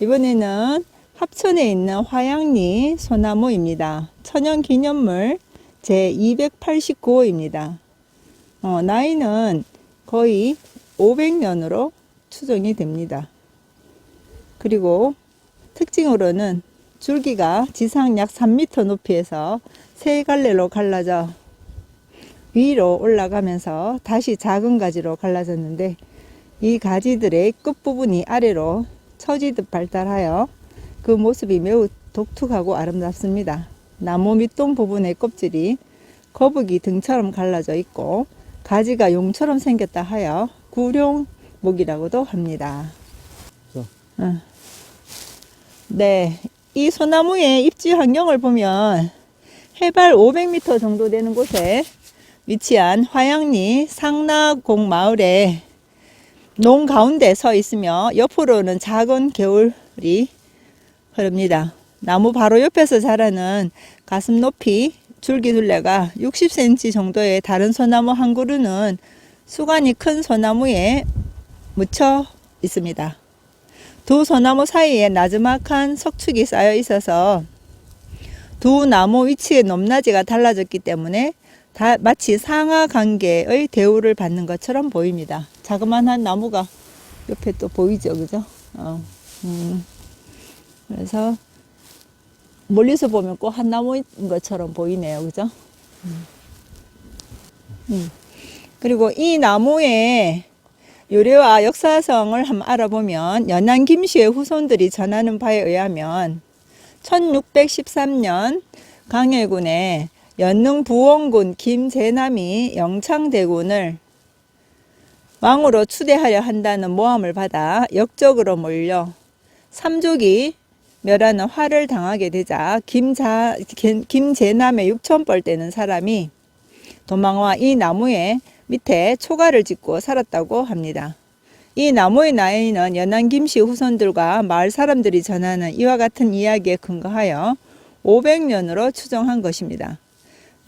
이번에는 합천에 있는 화양리 소나무입니다. 천연 기념물 제289호입니다. 어, 나이는 거의 500년으로 추정이 됩니다. 그리고 특징으로는 줄기가 지상 약 3m 높이에서 세 갈래로 갈라져 위로 올라가면서 다시 작은 가지로 갈라졌는데 이 가지들의 끝부분이 아래로 처지듯 발달하여 그 모습이 매우 독특하고 아름답습니다. 나무 밑동 부분의 껍질이 거북이 등처럼 갈라져 있고 가지가 용처럼 생겼다 하여 구룡목이라고도 합니다. 자. 응. 네, 이 소나무의 입지 환경을 보면 해발 500m 정도 되는 곳에 위치한 화양리 상나공 마을에 농 가운데 서 있으며 옆으로는 작은 개울이 흐릅니다. 나무 바로 옆에서 자라는 가슴 높이 줄기둘레가 60cm 정도의 다른 소나무 한 그루는 수관이 큰 소나무에 묻혀 있습니다. 두 소나무 사이에 나지막한 석축이 쌓여 있어서 두 나무 위치의 높낮이가 달라졌기 때문에 다 마치 상하 관계의 대우를 받는 것처럼 보입니다. 자그마한 나무가 옆에 또 보이죠, 그죠? 어, 음. 그래서 멀리서 보면 꼭 한 나무인 것처럼 보이네요, 그죠? 음. 음. 그리고 이 나무의 유래와 역사성을 한번 알아보면 연안 김씨의 후손들이 전하는 바에 의하면 1613년 강해군에 연능 부원군 김재남이 영창대군을 왕으로 추대하려 한다는 모함을 받아 역적으로 몰려 삼족이 멸하는 화를 당하게 되자 김자, 김- 김재남의 육천벌 되는 사람이 도망와 이 나무에 밑에 초가를 짓고 살았다고 합니다. 이 나무의 나이는 연안 김씨 후손들과 마을 사람들이 전하는 이와 같은 이야기에 근거하여 500년으로 추정한 것입니다.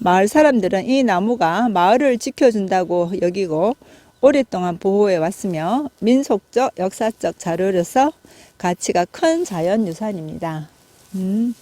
마을 사람들은 이 나무가 마을을 지켜준다고 여기고 오랫동안 보호해 왔으며 민속적, 역사적 자료로서 가치가 큰 자연유산입니다. 음.